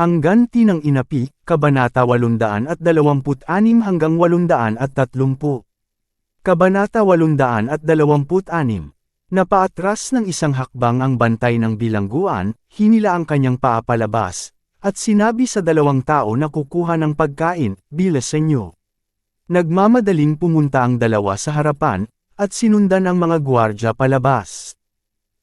Ang ganti ng inapi, Kabanata 826 hanggang 830. Kabanata 826 Napaatras ng isang hakbang ang bantay ng bilangguan, hinila ang kanyang paa palabas, at sinabi sa dalawang tao na kukuha ng pagkain, bilas sa inyo. Nagmamadaling pumunta ang dalawa sa harapan, at sinundan ang mga gwardya palabas.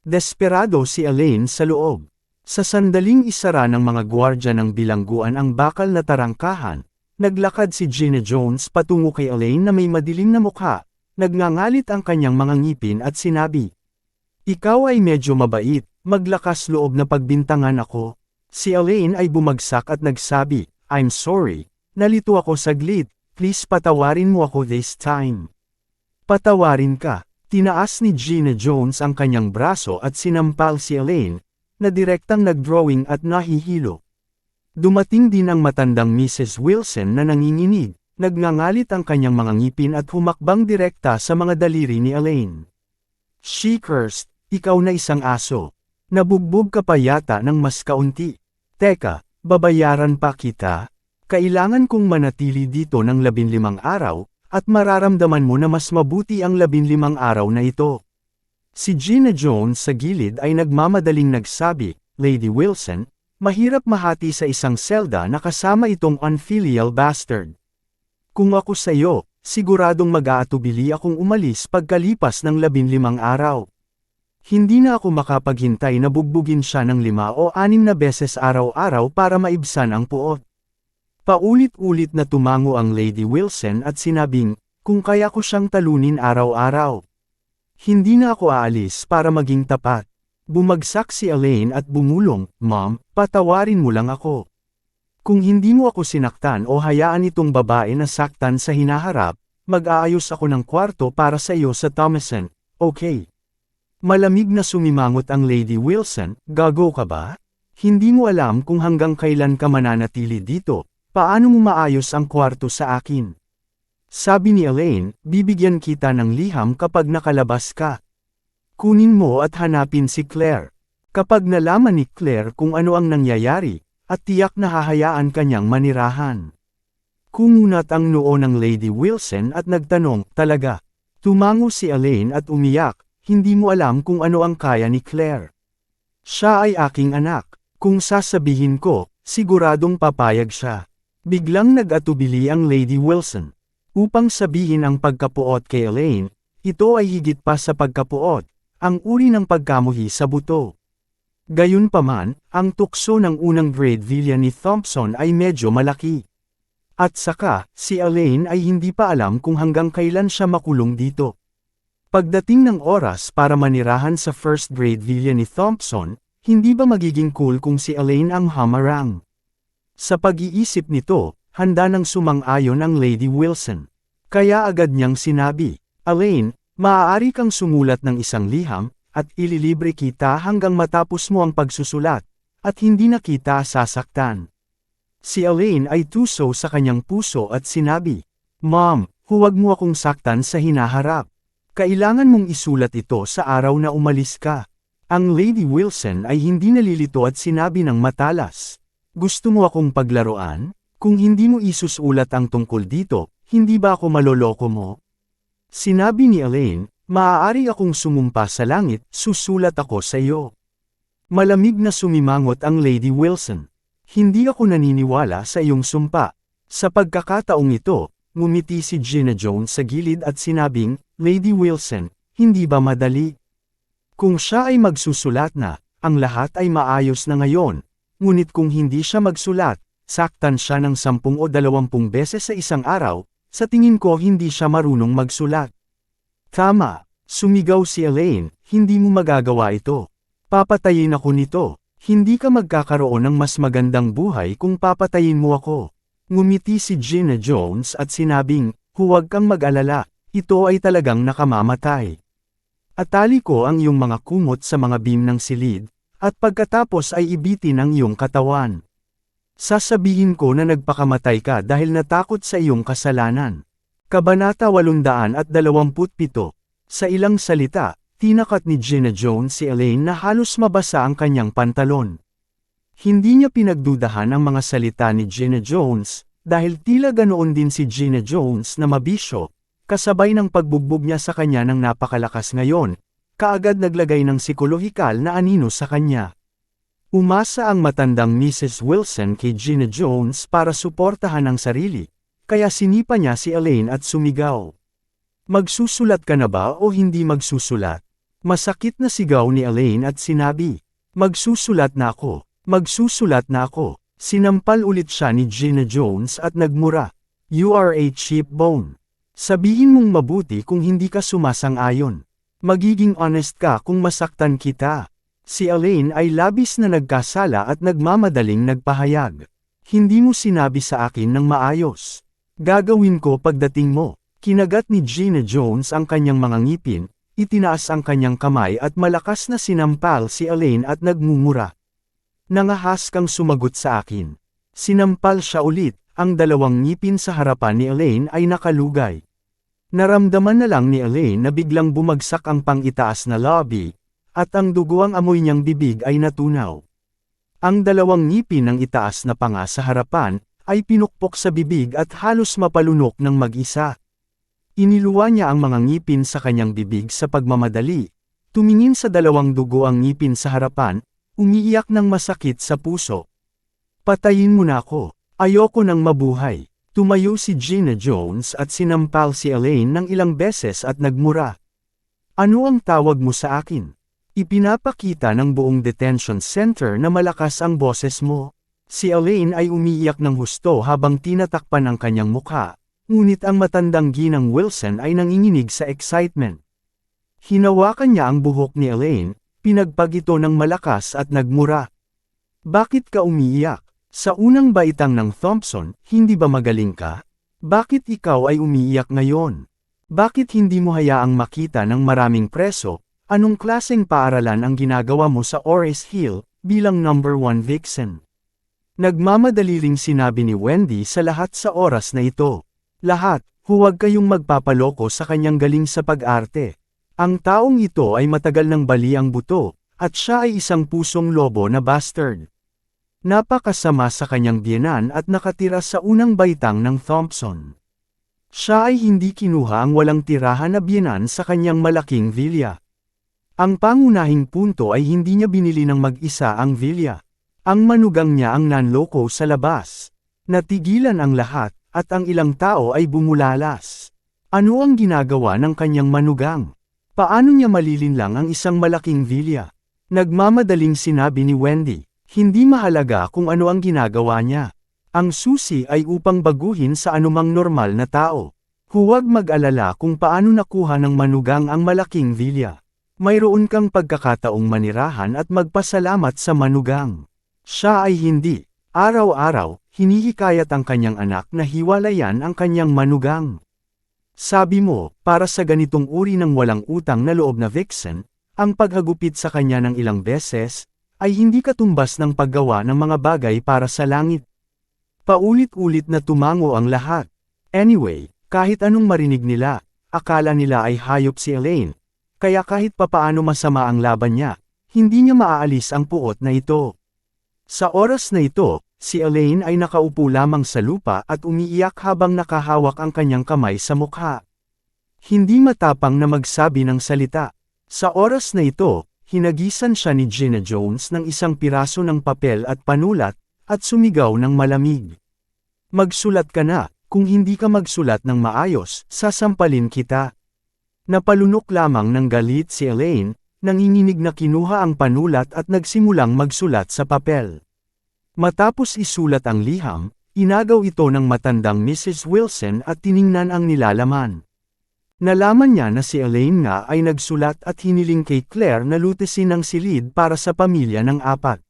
Desperado si Elaine sa loob. Sa sandaling isara ng mga gwardya ng bilangguan ang bakal na tarangkahan, naglakad si Gina Jones patungo kay Elaine na may madilim na mukha, nagngangalit ang kanyang mga ngipin at sinabi, Ikaw ay medyo mabait, maglakas loob na pagbintangan ako. Si Elaine ay bumagsak at nagsabi, I'm sorry, nalito ako saglit, please patawarin mo ako this time. Patawarin ka, tinaas ni Gina Jones ang kanyang braso at sinampal si Elaine, na direktang nagdrawing at nahihilo. Dumating din ang matandang Mrs. Wilson na nanginginig, nagngangalit ang kanyang mga ngipin at humakbang direkta sa mga daliri ni Elaine. She cursed, ikaw na isang aso. Nabugbog ka pa yata ng mas kaunti. Teka, babayaran pa kita? Kailangan kong manatili dito ng labinlimang araw, at mararamdaman mo na mas mabuti ang labinlimang araw na ito. Si Gina Jones sa gilid ay nagmamadaling nagsabi, Lady Wilson, mahirap mahati sa isang selda na kasama itong unfilial bastard. Kung ako sa iyo, siguradong mag-aatubili akong umalis pagkalipas ng labinlimang araw. Hindi na ako makapaghintay na bugbugin siya ng lima o anim na beses araw-araw para maibsan ang puot. Paulit-ulit na tumango ang Lady Wilson at sinabing, kung kaya ko siyang talunin araw-araw. Hindi na ako aalis para maging tapat. Bumagsak si Elaine at bumulong, Mom, patawarin mo lang ako. Kung hindi mo ako sinaktan o hayaan itong babae na saktan sa hinaharap, mag-aayos ako ng kwarto para sa iyo sa Thomason, okay? Malamig na sumimangot ang Lady Wilson, gago ka ba? Hindi mo alam kung hanggang kailan ka mananatili dito, paano mo maayos ang kwarto sa akin? Sabi ni Elaine, bibigyan kita ng liham kapag nakalabas ka. Kunin mo at hanapin si Claire. Kapag nalaman ni Claire kung ano ang nangyayari, at tiyak na hahayaan kanyang manirahan. Kumunat ang noo ng Lady Wilson at nagtanong, talaga. Tumango si Elaine at umiyak, hindi mo alam kung ano ang kaya ni Claire. Siya ay aking anak, kung sasabihin ko, siguradong papayag siya. Biglang nag-atubili ang Lady Wilson. Upang sabihin ang pagkapuot kay Elaine, ito ay higit pa sa pagkapuot, ang uri ng pagkamuhi sa buto. Gayunpaman, ang tukso ng unang grade villa ni Thompson ay medyo malaki. At saka, si Elaine ay hindi pa alam kung hanggang kailan siya makulong dito. Pagdating ng oras para manirahan sa first grade villa ni Thompson, hindi ba magiging cool kung si Elaine ang hamarang? Sa pag-iisip nito, handa nang sumang-ayon ang Lady Wilson. Kaya agad niyang sinabi, Elaine, maaari kang sumulat ng isang liham, at ililibre kita hanggang matapos mo ang pagsusulat, at hindi na kita sasaktan. Si Elaine ay tuso sa kanyang puso at sinabi, Mom, huwag mo akong saktan sa hinaharap. Kailangan mong isulat ito sa araw na umalis ka. Ang Lady Wilson ay hindi nalilito at sinabi ng matalas. Gusto mo akong paglaruan? Kung hindi mo isusulat ang tungkol dito, hindi ba ako maloloko mo? Sinabi ni Elaine, maaari akong sumumpa sa langit, susulat ako sa iyo. Malamig na sumimangot ang Lady Wilson. Hindi ako naniniwala sa iyong sumpa. Sa pagkakataong ito, ngumiti si Gina Jones sa gilid at sinabing, Lady Wilson, hindi ba madali? Kung siya ay magsusulat na, ang lahat ay maayos na ngayon, ngunit kung hindi siya magsulat, saktan siya ng sampung o dalawampung beses sa isang araw, sa tingin ko hindi siya marunong magsulat. Tama, sumigaw si Elaine, hindi mo magagawa ito. Papatayin ako nito, Hindi ka magkakaroon ng mas magandang buhay kung papatayin mo ako. Ngumiti si Gina Jones at sinabing, huwag kang mag-alala, ito ay talagang nakamamatay. Atali ko ang iyong mga kumot sa mga beam ng silid, at pagkatapos ay ibitin ang iyong katawan. Sasabihin ko na nagpakamatay ka dahil natakot sa iyong kasalanan. Kabanata 827 Sa ilang salita, Tinakat ni Gina Jones si Elaine na halos mabasa ang kanyang pantalon. Hindi niya pinagdudahan ang mga salita ni Gina Jones, dahil tila ganoon din si Gina Jones na mabisyo, kasabay ng pagbugbog niya sa kanya ng napakalakas ngayon, kaagad naglagay ng psikolohikal na anino sa kanya. Umasa ang matandang Mrs. Wilson kay Gina Jones para suportahan ang sarili, kaya sinipa niya si Elaine at sumigaw. Magsusulat ka na ba o hindi magsusulat? Masakit na sigaw ni Elaine at sinabi, Magsusulat na ako, magsusulat na ako. Sinampal ulit siya ni Gina Jones at nagmura. You are a cheap bone. Sabihin mong mabuti kung hindi ka sumasang-ayon. Magiging honest ka kung masaktan kita. Si Elaine ay labis na nagkasala at nagmamadaling nagpahayag. Hindi mo sinabi sa akin ng maayos. Gagawin ko pagdating mo. Kinagat ni Gina Jones ang kanyang mga ngipin, Itinaas ang kanyang kamay at malakas na sinampal si Elaine at nagmumura. Nangahas kang sumagot sa akin. Sinampal siya ulit, ang dalawang ngipin sa harapan ni Elaine ay nakalugay. Naramdaman na lang ni Elaine na biglang bumagsak ang pangitaas na lobby, at ang duguang amoy niyang bibig ay natunaw. Ang dalawang ngipin ng itaas na panga sa harapan, ay pinukpok sa bibig at halos mapalunok ng mag-isa. Iniluwa niya ang mga ngipin sa kanyang bibig sa pagmamadali. Tumingin sa dalawang dugo ang ngipin sa harapan, umiiyak ng masakit sa puso. Patayin mo na ako. Ayoko nang mabuhay. Tumayo si Gina Jones at sinampal si Elaine ng ilang beses at nagmura. Ano ang tawag mo sa akin? Ipinapakita ng buong detention center na malakas ang boses mo. Si Elaine ay umiiyak ng husto habang tinatakpan ang kanyang mukha. Ngunit ang matandang ginang Wilson ay nanginginig sa excitement. Hinawakan niya ang buhok ni Elaine, pinagpag ito ng malakas at nagmura. Bakit ka umiiyak? Sa unang baitang ng Thompson, hindi ba magaling ka? Bakit ikaw ay umiiyak ngayon? Bakit hindi mo hayaang makita ng maraming preso? Anong klaseng paaralan ang ginagawa mo sa Oris Hill bilang number one vixen? Nagmamadali ring sinabi ni Wendy sa lahat sa oras na ito. Lahat, huwag kayong magpapaloko sa kanyang galing sa pag-arte. Ang taong ito ay matagal ng bali ang buto, at siya ay isang pusong lobo na bastard. Napakasama sa kanyang biyenan at nakatira sa unang baitang ng Thompson. Siya ay hindi kinuha ang walang tirahan na biyenan sa kanyang malaking villa. Ang pangunahing punto ay hindi niya binili ng mag-isa ang villa. Ang manugang niya ang nanloko sa labas. Natigilan ang lahat, at ang ilang tao ay bumulalas. Ano ang ginagawa ng kanyang manugang? Paano niya malilinlang ang isang malaking villa? Nagmamadaling sinabi ni Wendy, hindi mahalaga kung ano ang ginagawa niya. Ang susi ay upang baguhin sa anumang normal na tao. Huwag mag-alala kung paano nakuha ng manugang ang malaking villa. Mayroon kang pagkakataong manirahan at magpasalamat sa manugang. Siya ay hindi. Araw-araw, hinihikayat ang kanyang anak na hiwalayan ang kanyang manugang. Sabi mo, para sa ganitong uri ng walang utang na loob na vixen, ang paghagupit sa kanya ng ilang beses, ay hindi katumbas ng paggawa ng mga bagay para sa langit. Paulit-ulit na tumango ang lahat. Anyway, kahit anong marinig nila, akala nila ay hayop si Elaine, kaya kahit papaano masama ang laban niya, hindi niya maaalis ang puot na ito. Sa oras na ito, Si Elaine ay nakaupo lamang sa lupa at umiiyak habang nakahawak ang kanyang kamay sa mukha. Hindi matapang na magsabi ng salita. Sa oras na ito, hinagisan siya ni Gina Jones ng isang piraso ng papel at panulat, at sumigaw ng malamig. Magsulat ka na, kung hindi ka magsulat ng maayos, sasampalin kita. Napalunok lamang ng galit si Elaine, nanginginig na kinuha ang panulat at nagsimulang magsulat sa papel. Matapos isulat ang liham, inagaw ito ng matandang Mrs. Wilson at tiningnan ang nilalaman. Nalaman niya na si Elaine nga ay nagsulat at hiniling kay Claire na lutesin ang silid para sa pamilya ng apat.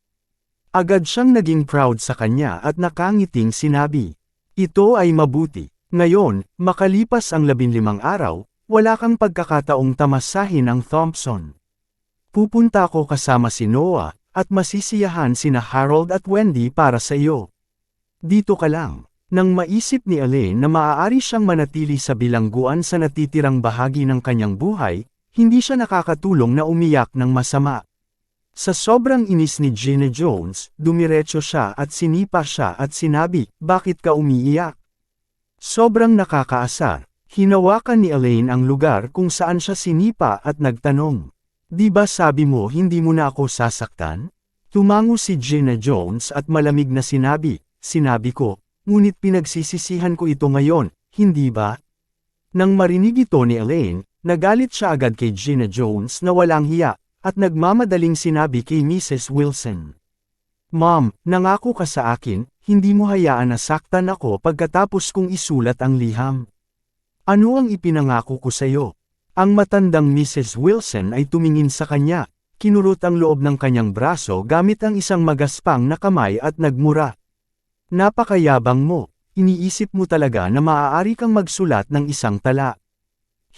Agad siyang naging proud sa kanya at nakangiting sinabi. Ito ay mabuti. Ngayon, makalipas ang labinlimang araw, wala kang pagkakataong tamasahin ang Thompson. Pupunta ako kasama si Noah, at masisiyahan sina Harold at Wendy para sa iyo. Dito ka lang. Nang maisip ni Elaine na maaari siyang manatili sa bilangguan sa natitirang bahagi ng kanyang buhay, hindi siya nakakatulong na umiyak ng masama. Sa sobrang inis ni Gina Jones, dumiretso siya at sinipa siya at sinabi, bakit ka umiiyak? Sobrang nakakaasar, hinawakan ni Elaine ang lugar kung saan siya sinipa at nagtanong. Di ba sabi mo hindi mo na ako sasaktan? Tumango si Gina Jones at malamig na sinabi, sinabi ko, ngunit pinagsisisihan ko ito ngayon, hindi ba? Nang marinig ito ni Elaine, nagalit siya agad kay Gina Jones na walang hiya, at nagmamadaling sinabi kay Mrs. Wilson. Mom, nangako ka sa akin, hindi mo hayaan na saktan ako pagkatapos kong isulat ang liham. Ano ang ipinangako ko sa iyo? Ang matandang Mrs. Wilson ay tumingin sa kanya, kinurot ang loob ng kanyang braso gamit ang isang magaspang na kamay at nagmura. Napakayabang mo, iniisip mo talaga na maaari kang magsulat ng isang tala.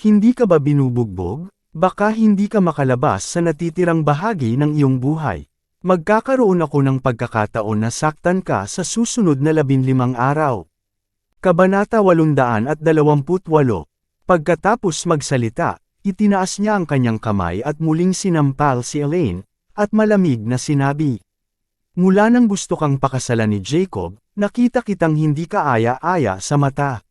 Hindi ka ba binubugbog? Baka hindi ka makalabas sa natitirang bahagi ng iyong buhay. Magkakaroon ako ng pagkakataon na saktan ka sa susunod na labinlimang araw. Kabanata 828 Pagkatapos magsalita, itinaas niya ang kanyang kamay at muling sinampal si Elaine, at malamig na sinabi. Mula nang gusto kang pakasalan ni Jacob, nakita kitang hindi ka aya-aya sa mata.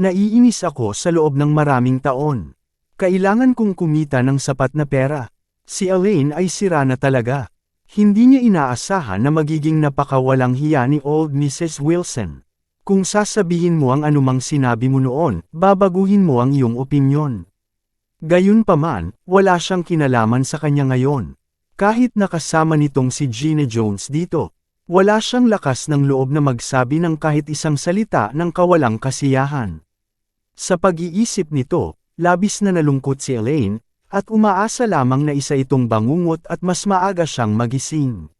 Naiinis ako sa loob ng maraming taon. Kailangan kong kumita ng sapat na pera. Si Elaine ay sira na talaga. Hindi niya inaasahan na magiging napakawalang hiya ni old Mrs. Wilson. Kung sasabihin mo ang anumang sinabi mo noon, babaguhin mo ang iyong opinyon. Gayunpaman, wala siyang kinalaman sa kanya ngayon. Kahit nakasama nitong si Gina Jones dito, wala siyang lakas ng loob na magsabi ng kahit isang salita ng kawalang kasiyahan. Sa pag-iisip nito, labis na nalungkot si Elaine, at umaasa lamang na isa itong bangungot at mas maaga siyang magising.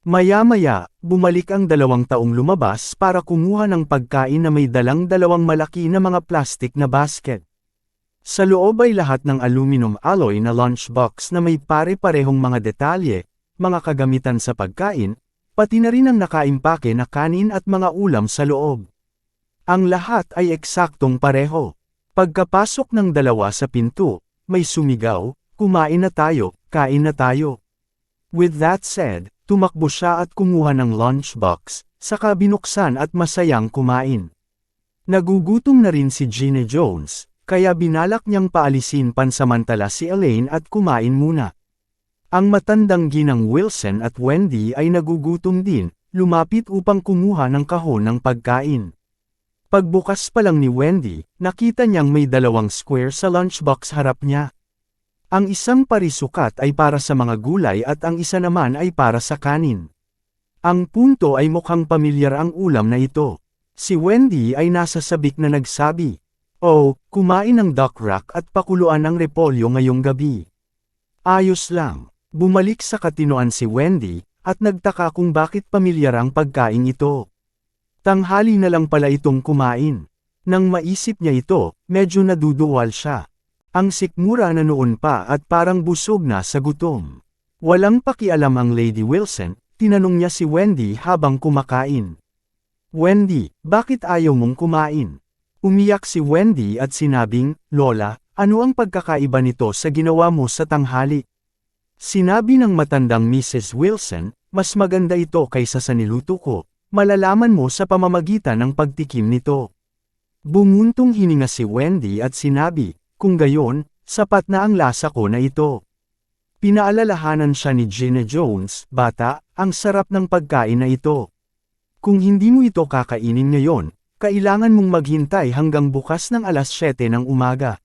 Maya-maya, bumalik ang dalawang taong lumabas para kumuha ng pagkain na may dalang dalawang malaki na mga plastic na basket. Sa loob ay lahat ng aluminum alloy na lunchbox na may pare-parehong mga detalye, mga kagamitan sa pagkain, pati na rin ang nakaimpake na kanin at mga ulam sa loob. Ang lahat ay eksaktong pareho. Pagkapasok ng dalawa sa pinto, may sumigaw, kumain na tayo, kain na tayo. With that said, tumakbo siya at kumuha ng lunchbox, saka binuksan at masayang kumain. Nagugutom na rin si Gina Jones, kaya binalak niyang paalisin pansamantala si Elaine at kumain muna. Ang matandang ginang Wilson at Wendy ay nagugutom din, lumapit upang kumuha ng kahon ng pagkain. Pagbukas pa lang ni Wendy, nakita niyang may dalawang square sa lunchbox harap niya. Ang isang parisukat ay para sa mga gulay at ang isa naman ay para sa kanin. Ang punto ay mukhang pamilyar ang ulam na ito. Si Wendy ay nasa sabik na nagsabi, Oh, kumain ng duck rack at pakuluan ng repolyo ngayong gabi. Ayos lang. Bumalik sa katinoan si Wendy, at nagtaka kung bakit pamilyar ang pagkain ito. Tanghali na lang pala itong kumain. Nang maisip niya ito, medyo naduduwal siya. Ang sikmura na noon pa at parang busog na sa gutom. Walang pakialam ang Lady Wilson, tinanong niya si Wendy habang kumakain. Wendy, bakit ayaw mong kumain? Umiyak si Wendy at sinabing, Lola, ano ang pagkakaiba nito sa ginawa mo sa tanghali? Sinabi ng matandang Mrs. Wilson, mas maganda ito kaysa sa niluto ko, malalaman mo sa pamamagitan ng pagtikim nito. Bumuntong hininga si Wendy at sinabi, kung gayon, sapat na ang lasa ko na ito. Pinaalalahanan siya ni Gina Jones, bata, ang sarap ng pagkain na ito. Kung hindi mo ito kakainin ngayon, kailangan mong maghintay hanggang bukas ng alas 7 ng umaga.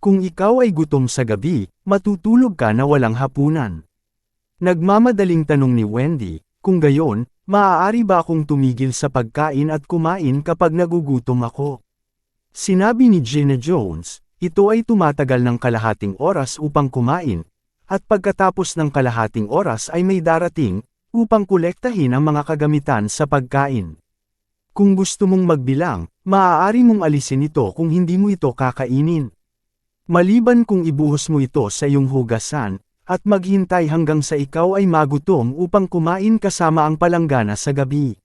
Kung ikaw ay gutom sa gabi, matutulog ka na walang hapunan. Nagmamadaling tanong ni Wendy, kung gayon, maaari ba akong tumigil sa pagkain at kumain kapag nagugutom ako? Sinabi ni Gina Jones, ito ay tumatagal ng kalahating oras upang kumain, at pagkatapos ng kalahating oras ay may darating, upang kolektahin ang mga kagamitan sa pagkain. Kung gusto mong magbilang, maaari mong alisin ito kung hindi mo ito kakainin. Maliban kung ibuhos mo ito sa iyong hugasan, at maghintay hanggang sa ikaw ay magutom upang kumain kasama ang palanggana sa gabi.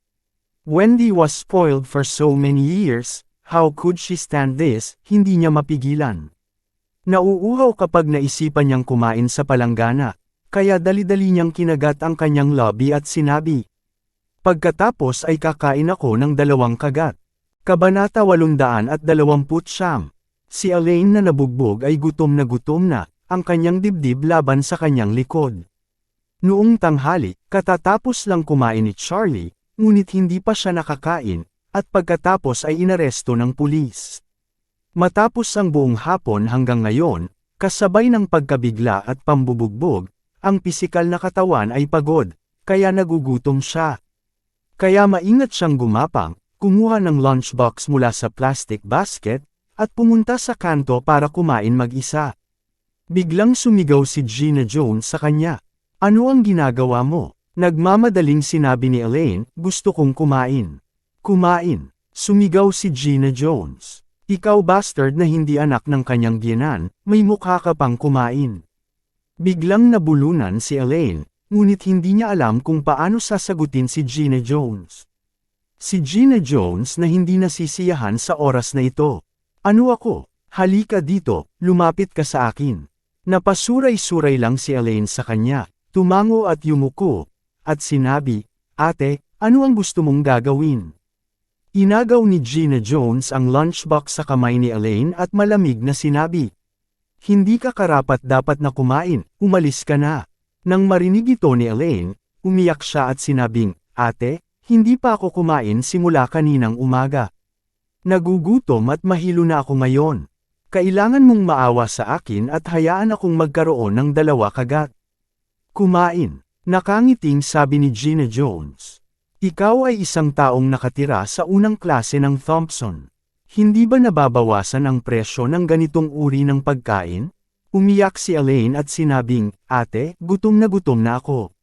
Wendy was spoiled for so many years, how could she stand this, hindi niya mapigilan. Nauuhaw kapag naisipan niyang kumain sa palanggana, kaya dali-dali niyang kinagat ang kanyang lobby at sinabi. Pagkatapos ay kakain ako ng dalawang kagat. Kabanata 829 Si Elaine na nabugbog ay gutom na gutom na, ang kanyang dibdib laban sa kanyang likod. Noong tanghali, katatapos lang kumain ni Charlie, ngunit hindi pa siya nakakain, at pagkatapos ay inaresto ng pulis. Matapos ang buong hapon hanggang ngayon, kasabay ng pagkabigla at pambubugbog, ang pisikal na katawan ay pagod, kaya nagugutom siya. Kaya maingat siyang gumapang, kumuha ng lunchbox mula sa plastic basket, at pumunta sa kanto para kumain mag-isa. Biglang sumigaw si Gina Jones sa kanya. Ano ang ginagawa mo? Nagmamadaling sinabi ni Elaine, gusto kong kumain. Kumain. Sumigaw si Gina Jones. Ikaw bastard na hindi anak ng kanyang biyenan, may mukha ka pang kumain. Biglang nabulunan si Elaine, ngunit hindi niya alam kung paano sasagutin si Gina Jones. Si Gina Jones na hindi nasisiyahan sa oras na ito. Ano ako? Halika dito, lumapit ka sa akin. Napasuray-suray lang si Elaine sa kanya, tumango at yumuko, at sinabi, Ate, ano ang gusto mong gagawin? Inagaw ni Gina Jones ang lunchbox sa kamay ni Elaine at malamig na sinabi, Hindi ka karapat dapat na kumain, umalis ka na. Nang marinig ito ni Elaine, umiyak siya at sinabing, Ate, hindi pa ako kumain simula kaninang umaga. Nagugutom at mahilo na ako ngayon. Kailangan mong maawa sa akin at hayaan akong magkaroon ng dalawa kagat. Kumain. Nakangiting sabi ni Gina Jones. Ikaw ay isang taong nakatira sa unang klase ng Thompson. Hindi ba nababawasan ang presyo ng ganitong uri ng pagkain? Umiyak si Elaine at sinabing, Ate, gutom na gutom na ako.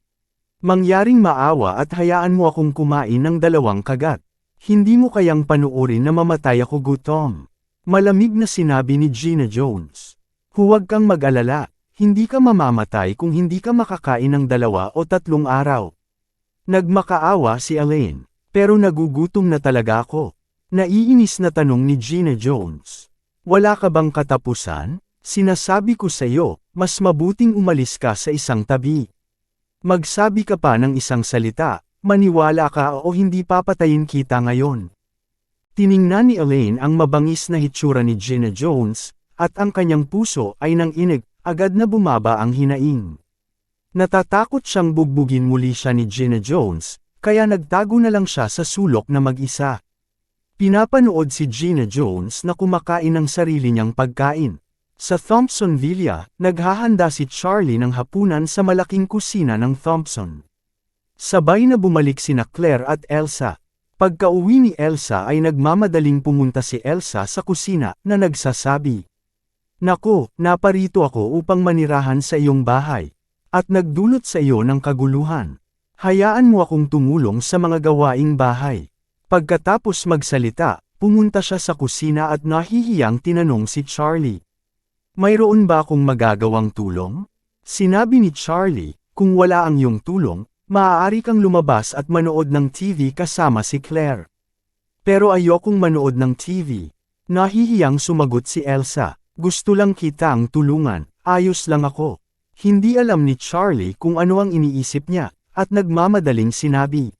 Mangyaring maawa at hayaan mo akong kumain ng dalawang kagat. Hindi mo kayang panuorin na mamatay ako gutom. Malamig na sinabi ni Gina Jones. Huwag kang mag-alala, hindi ka mamamatay kung hindi ka makakain ng dalawa o tatlong araw. Nagmakaawa si Elaine, pero nagugutom na talaga ako. Naiinis na tanong ni Gina Jones. Wala ka bang katapusan? Sinasabi ko sa iyo, mas mabuting umalis ka sa isang tabi. Magsabi ka pa ng isang salita, maniwala ka o hindi papatayin kita ngayon. Tiningnan ni Elaine ang mabangis na hitsura ni Gina Jones, at ang kanyang puso ay nang inig, agad na bumaba ang hinaing. Natatakot siyang bugbugin muli siya ni Gina Jones, kaya nagtago na lang siya sa sulok na mag-isa. Pinapanood si Gina Jones na kumakain ng sarili niyang pagkain. Sa Thompson Villa, naghahanda si Charlie ng hapunan sa malaking kusina ng Thompson. Sabay na bumalik sina Claire at Elsa. Pagka-uwi ni Elsa ay nagmamadaling pumunta si Elsa sa kusina na nagsasabi. Nako, naparito ako upang manirahan sa iyong bahay. At nagdulot sa iyo ng kaguluhan. Hayaan mo akong tumulong sa mga gawaing bahay. Pagkatapos magsalita, pumunta siya sa kusina at nahihiyang tinanong si Charlie. Mayroon ba akong magagawang tulong? Sinabi ni Charlie, kung wala ang iyong tulong, maaari kang lumabas at manood ng TV kasama si Claire. Pero ayokong manood ng TV. Nahihiyang sumagot si Elsa, gusto lang kitang tulungan, ayos lang ako. Hindi alam ni Charlie kung ano ang iniisip niya, at nagmamadaling sinabi.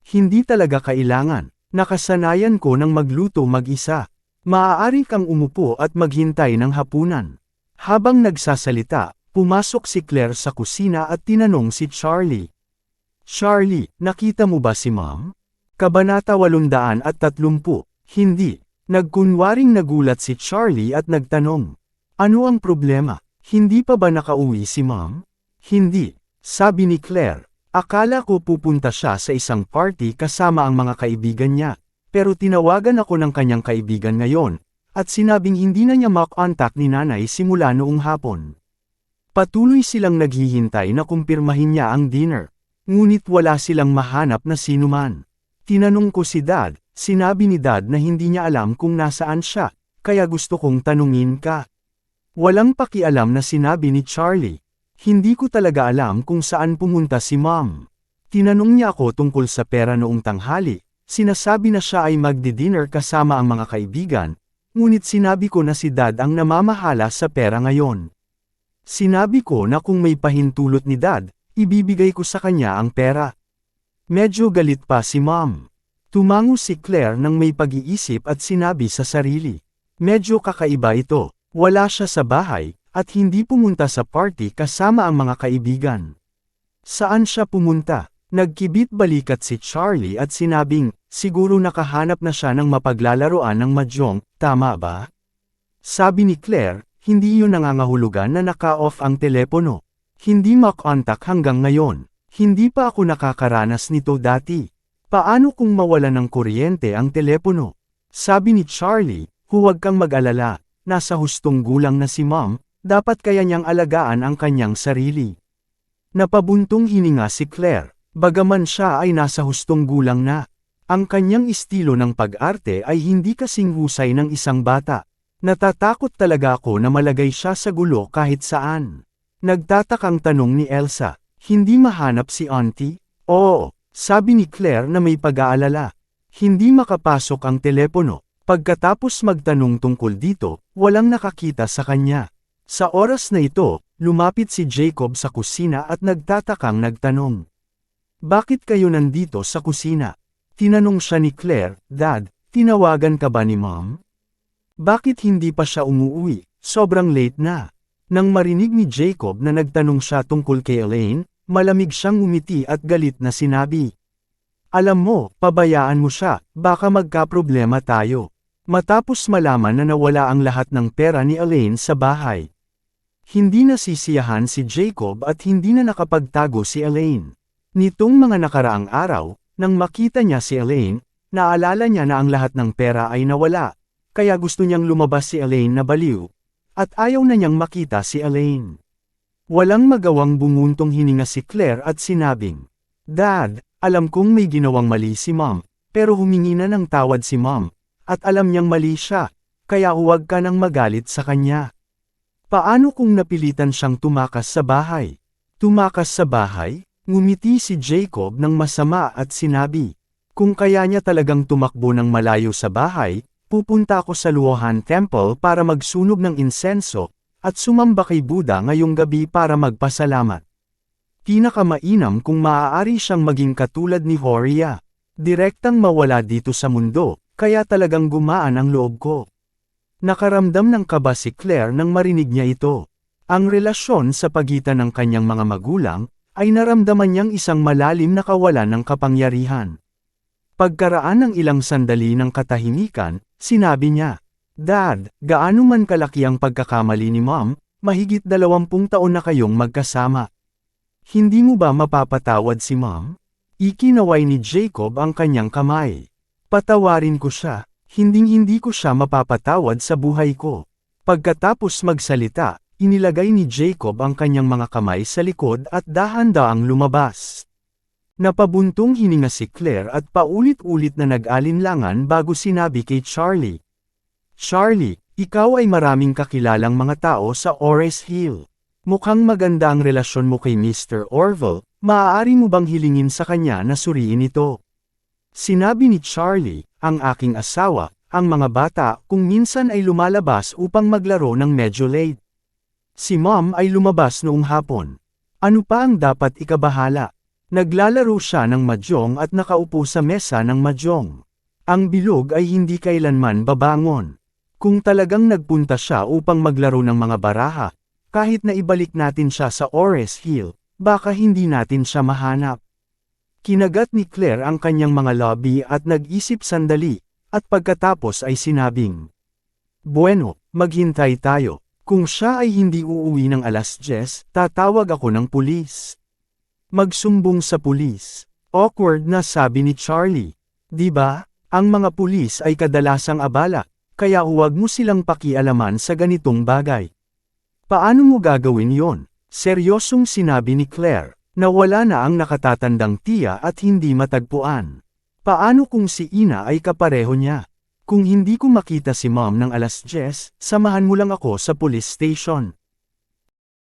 Hindi talaga kailangan, nakasanayan ko ng magluto mag-isa. Maaari kang umupo at maghintay ng hapunan. Habang nagsasalita, pumasok si Claire sa kusina at tinanong si Charlie. Charlie, nakita mo ba si Mom? Kabanata 830, hindi. Nagkunwaring nagulat si Charlie at nagtanong. Ano ang problema? Hindi pa ba nakauwi si Mom? Hindi. Sabi ni Claire. Akala ko pupunta siya sa isang party kasama ang mga kaibigan niya. Pero tinawagan ako ng kanyang kaibigan ngayon, at sinabing hindi na niya mak-contact ni nanay simula noong hapon. Patuloy silang naghihintay na kumpirmahin niya ang dinner. ngunit wala silang mahanap na sinuman. Tinanong ko si Dad, sinabi ni Dad na hindi niya alam kung nasaan siya, kaya gusto kong tanungin ka. Walang pakialam na sinabi ni Charlie. Hindi ko talaga alam kung saan pumunta si Mom. Tinanong niya ako tungkol sa pera noong tanghali, sinasabi na siya ay magdi-dinner kasama ang mga kaibigan, ngunit sinabi ko na si Dad ang namamahala sa pera ngayon. Sinabi ko na kung may pahintulot ni Dad, ibibigay ko sa kanya ang pera. Medyo galit pa si Mom. Tumango si Claire nang may pag-iisip at sinabi sa sarili. Medyo kakaiba ito, wala siya sa bahay, at hindi pumunta sa party kasama ang mga kaibigan. Saan siya pumunta? Nagkibit balikat si Charlie at sinabing, siguro nakahanap na siya ng mapaglalaroan ng mahjong, tama ba? Sabi ni Claire, hindi yun nangangahulugan na naka-off ang telepono. Hindi makontak hanggang ngayon. Hindi pa ako nakakaranas nito dati. Paano kung mawala ng kuryente ang telepono? Sabi ni Charlie, huwag kang mag-alala, nasa hustong gulang na si mom, dapat kaya niyang alagaan ang kanyang sarili. Napabuntong hininga si Claire, bagaman siya ay nasa hustong gulang na. Ang kanyang estilo ng pag-arte ay hindi kasing husay ng isang bata. Natatakot talaga ako na malagay siya sa gulo kahit saan. Nagtatakang tanong ni Elsa, hindi mahanap si Auntie? Oo, sabi ni Claire na may pag-aalala. Hindi makapasok ang telepono. Pagkatapos magtanong tungkol dito, walang nakakita sa kanya. Sa oras na ito, lumapit si Jacob sa kusina at nagtatakang nagtanong. Bakit kayo nandito sa kusina? Tinanong siya ni Claire, Dad, tinawagan ka ba ni Mom? Bakit hindi pa siya umuwi? Sobrang late na. Nang marinig ni Jacob na nagtanong siya tungkol kay Elaine, malamig siyang umiti at galit na sinabi. Alam mo, pabayaan mo siya, baka magkaproblema tayo. Matapos malaman na nawala ang lahat ng pera ni Elaine sa bahay. Hindi nasisiyahan si Jacob at hindi na nakapagtago si Elaine. Nitong mga nakaraang araw, nang makita niya si Elaine, naalala niya na ang lahat ng pera ay nawala, kaya gusto niyang lumabas si Elaine na baliw, at ayaw na niyang makita si Elaine. Walang magawang bumuntong hininga si Claire at sinabing, Dad, alam kong may ginawang mali si Mom, pero humingi na ng tawad si Mom, at alam niyang mali siya, kaya huwag ka nang magalit sa kanya. Paano kung napilitan siyang tumakas sa bahay? Tumakas sa bahay? Ngumiti si Jacob ng masama at sinabi, Kung kaya niya talagang tumakbo ng malayo sa bahay, pupunta ako sa Luohan Temple para magsunog ng insenso, at sumamba kay Buddha ngayong gabi para magpasalamat. Pinakamainam kung maaari siyang maging katulad ni Horia. Direktang mawala dito sa mundo, kaya talagang gumaan ang loob ko. Nakaramdam ng kaba si Claire nang marinig niya ito. Ang relasyon sa pagitan ng kanyang mga magulang, ay naramdaman niyang isang malalim na kawalan ng kapangyarihan. Pagkaraan ng ilang sandali ng katahimikan, sinabi niya, Dad, gaano man kalaki ang pagkakamali ni Mom, mahigit dalawampung taon na kayong magkasama. Hindi mo ba mapapatawad si Mom? Ikinaway ni Jacob ang kanyang kamay. Patawarin ko siya, hinding-hindi ko siya mapapatawad sa buhay ko. Pagkatapos magsalita, Inilagay ni Jacob ang kanyang mga kamay sa likod at dahan-daang lumabas. Napabuntong hininga si Claire at paulit-ulit na nag-alinlangan bago sinabi kay Charlie. Charlie, ikaw ay maraming kakilalang mga tao sa Ores Hill. Mukhang maganda ang relasyon mo kay Mr. Orville, maaari mo bang hilingin sa kanya na suriin ito? Sinabi ni Charlie, ang aking asawa, ang mga bata kung minsan ay lumalabas upang maglaro ng medyo late. Si mom ay lumabas noong hapon. Ano pa ang dapat ikabahala? Naglalaro siya ng mahjong at nakaupo sa mesa ng mahjong. Ang bilog ay hindi kailanman babangon. Kung talagang nagpunta siya upang maglaro ng mga baraha, kahit na ibalik natin siya sa Ores Hill, baka hindi natin siya mahanap. Kinagat ni Claire ang kanyang mga lobby at nag-isip sandali, at pagkatapos ay sinabing, Bueno, maghintay tayo. Kung siya ay hindi uuwi ng alas 10, tatawag ako ng pulis. Magsumbong sa pulis. Awkward na sabi ni Charlie. Di ba? Ang mga pulis ay kadalasang abala, kaya huwag mo silang pakialaman sa ganitong bagay. Paano mo gagawin yon? Seryosong sinabi ni Claire. Nawala na ang nakatatandang tiya at hindi matagpuan. Paano kung si Ina ay kapareho niya? Kung hindi ko makita si mom ng alas 10, samahan mo lang ako sa police station.